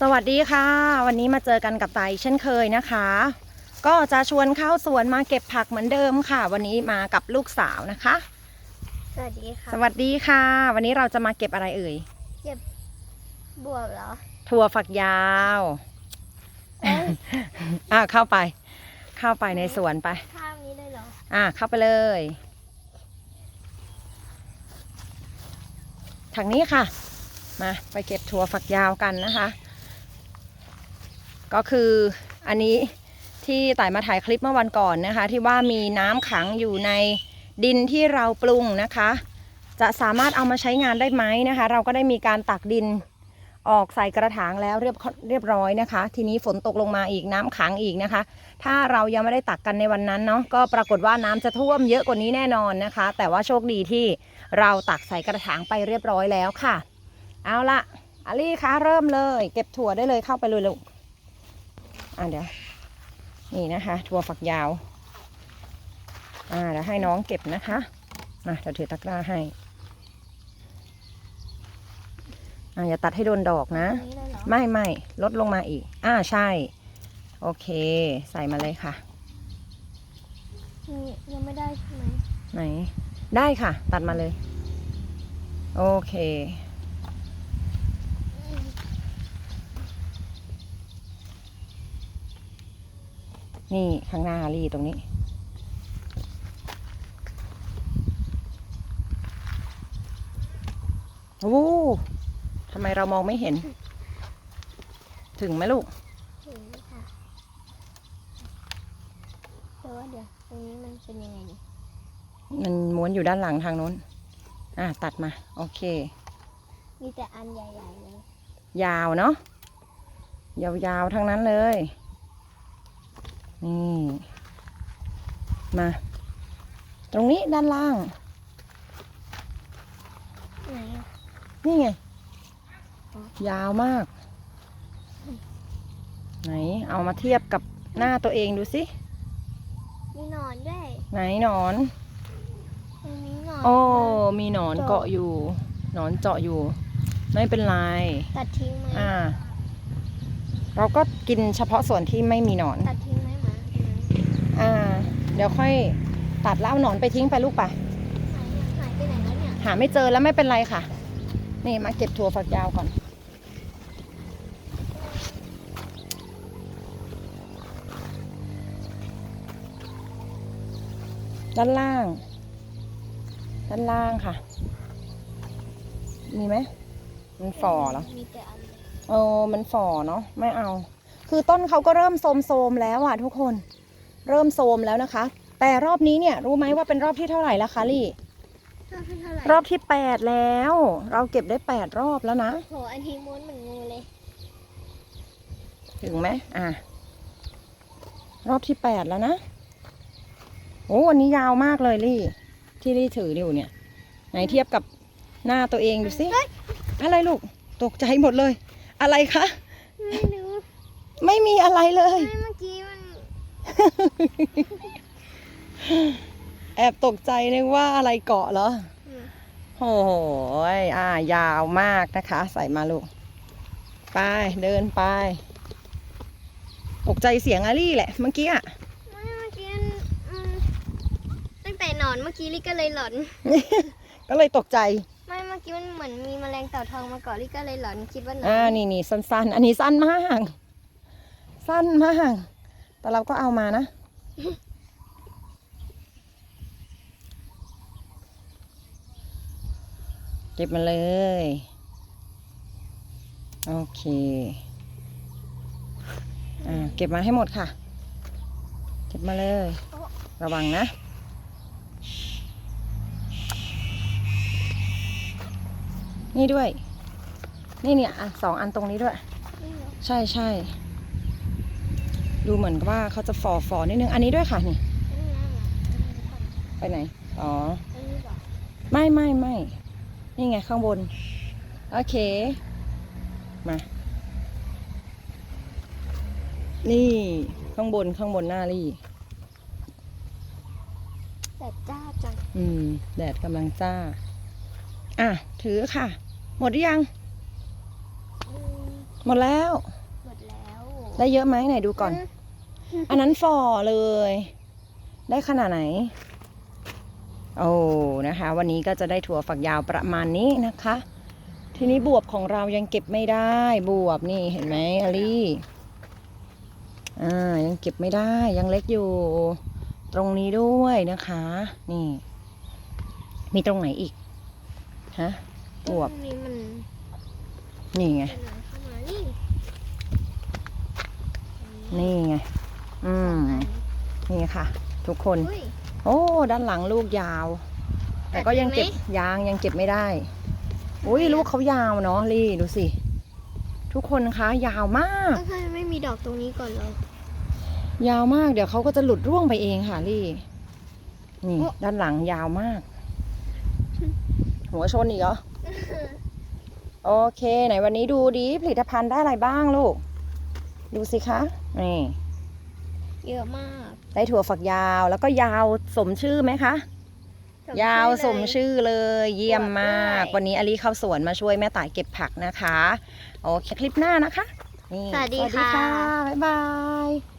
สวัสดีค่ะ วันนี้มาเจอกันกับไตเช่นเคยนะคะ ก็จะชวนเข้าสวนมาเก็บผักเหมือนเดิมค่ะ วันนี้มากับลูกสาวนะคะ สวัสดีค่ะ สวัสดีค่ะ วันนี้เราจะมาเก็บอะไรเอ่ยบวบเหรอถั่วฝักยาวเอ้ยอะเข้าไป เข้าไปในสวนไปข้ามนี้เลยเหรออะเข้าไปเลยทางนี้ค่ะ มาไปเก็บถั่วฝักยาวกันนะคะ ก็คืออันนี้ที่ต่ายมาถ่ายคลิปเมื่อวันก่อนนะคะ ที่ว่ามีน้ำขังอยู่ในดินที่เราปรุงนะคะ จะสามารถเอามาใช้งานได้ไหมนะคะ เราก็ได้มีการตักดินออกใส่กระถางแล้วเรียบเรียบร้อยนะคะ ทีนี้ฝนตกลงมาอีกน้ำขังอีกนะคะ ถ้าเรายังไม่ได้ตักกันในวันนั้นเนาะก็ปรากฏว่าน้ำจะท่วมเยอะกว่านี้แน่นอนนะคะ แต่ว่าโชคดีที่เราตักใส่กระถางไปเรียบร้อยแล้วค่ะ เอาละอาลี่คะเริ่มเลย เก็บถั่วได้เลยเข้าไปเลยลูก อะเดี๋ยวนี่นะคะถั่วฝักยาว อ่าเดี๋ยวให้น้องเก็บนะคะมาเดี๋ยวถือตะกร้าให้อ่าอย่าตัดให้โดนดอกนะตรงนี้เลยเหรอไม่ไม่ลดลงมาอีก อ่าใช่ โอเค ใส่มาเลยค่ะนี่ยังไม่ได้ใช่ไหมไหน ได้ค่ะ ตัดมาเลย โอเค นี่ข้างหน้ารีตรงนี้ โอ้ทำไมเรามองไม่เห็น ถึงไหมลูกถึงค่ะแต่ว่าเดี๋ยวตรงนี้มันเป็นยังไงนี่มันม้วนอยู่ด้านหลังทางโน้น อะตัดมา โอเค มีแต่อันใหญ่ๆเลย ยาวเนาะ ยาวๆ ทั้งนั้นเลย นี่ มา ตรงนี้ด้านล่างไหนอะนี่ไง ยาวมาก ไหน เอามาเทียบกับหน้าตัวเองดูสิ มีหนอนด้วย ไหนหนอนตรงนี้หนอน โอ้ มีหนอนเกาะอยู่ หนอนเจาะอยู่ ไม่เป็นไร ตัดทิ้งไหมอ่า เราก็กินเฉพาะส่วนที่ไม่มีหนอน ตัดทิ้งไหมหมา อ่า เดี๋ยวค่อยตัดแล้วเอาหนอนไปทิ้งไปลูกไปหายหายไปไหนแล้วเนี่ยหาไม่เจอแล้วไม่เป็นไรค่ะ นี่มาเก็บถั่วฝักยาวก่อน ด้านล่าง ด้านล่างค่ะ มีไหมมันฝ่อเหรอมีแต่อันเล็กเออมันฝ่อเนาะไม่เอา คือต้นเขาก็เริ่มโทรมๆแล้วอะทุกคน เริ่มโทรมแล้วนะคะ แต่รอบนี้เนี่ยรู้ไหมว่าเป็นรอบที่เท่าไหร่แล้วคะลี่เท่าเท่าไหร่รอบที่แปดแล้ว เราเก็บได้แปดรอบแล้วนะโหอันทีม้วนเหมือนงูเลย ถึงไหมอะ รอบที่แปดแล้วนะ โอ้วันนี้ยาวมากเลยลี่ ที่ลี่ถืออยู่เนี่ย ไหนเทียบกับหน้าตัวเองดูสิ อะไรลูก ตกใจหมดเลย อะไรคะ ไม่รู้ ไม่มีอะไรเลย ไม่เมื่อกี้มัน แอบตกใจนึกว่าอะไรเกาะเหรออืมโอ้โหยอ่ายาวมากนะคะ ใส่มาลูก ไป เดินไป ตกใจเสียงอารี่แหละ เมื่อกี้อะไม่เมื่อกี้มันอืมตั้งแต่หนอนเมื่อกี้ลิก็เลยหลอน ก็เลยตกใจ ไม่เมื่อกี้มันเหมือนมีแมลงเต่าทองมาเกาะลิก็เลยหลอนคิดว่าหนอนอ่า นี่นี่สั้นๆ อันนี้สั้นมาก สั้นมาก แต่เราก็เอามานะ เก็บมาเลย โอเค อ่า เก็บมาให้หมดค่ะ เก็บมาเลย ระวังนะนี่ด้วย นี่เนี่ยอะสองอันตรงนี้ด้วย ใช่ใช่ ดูเหมือนกับว่าเขาจะฝ่อฝ่อนิดนึง อันนี้ด้วยค่ะนี่อันนี้นะหมาไปไหน อ๋ออันนี้เหรอไม่ไม่ไม่นี่ไงข้างบน โอเค มา นี่ข้างบนข้างบนหน้ารี่แต่จ้าจัง อืม แดดกำลังจ้า อะ ถือค่ะ หมดหรือยังอืมหมดแล้ว หมดแล้ว ได้เยอะไหมไหนดูก่อน อันนั้นฝ่อเลย ได้ขนาดไหน โอ้นะคะ วันนี้ก็จะได้ถั่วฝักยาวประมาณนี้นะคะ ทีนี้บวบของเรายังเก็บไม่ได้บวบนี่เห็นไหมอลี่อ่ายังเก็บไม่ได้ยังเล็กอยู่ ตรงนี้ด้วยนะคะ นี่ มีตรงไหนอีกฮะบวบตรงนี้มันนี่ไงเป็นอะไรเข้ามานี่นี่ไง อืม นี่ค่ะ ทุกคน อุ้ยโอ้ ด้านหลังลูกยาว แต่ก็ยังเก็บตัดไหม ยางยังเก็บไม่ได้ อุ้ยลูกเขายาวเนาะลี่ดูสิ ทุกคนคะยาวมากแล้วทำไมไม่มีดอกตรงนี้ก่อนเหรอ ยาวมาก เดี๋ยวเขาก็จะหลุดร่วงไปเองค่ะลี่ นี่ โอ้ ด้านหลังยาวมาก หัวชนอีกเหรอ โอเค ไหนวันนี้ดูดีผลิตภัณฑ์ได้อะไรบ้างลูก ดูสิคะ นี่ เยอะมากได้ถั่วฝักยาวแล้วก็ยาวสมชื่อไหมคะ ยาวสมชื่อเลยเยี่ยมมากด้วยวันนี้อลีเข้าสวนมาช่วยแม่ต่ายเก็บผักนะคะ โอเคคลิปหน้านะคะนี่สวัสดีสวัสดีค่ะค่ะ บ๊ายบาย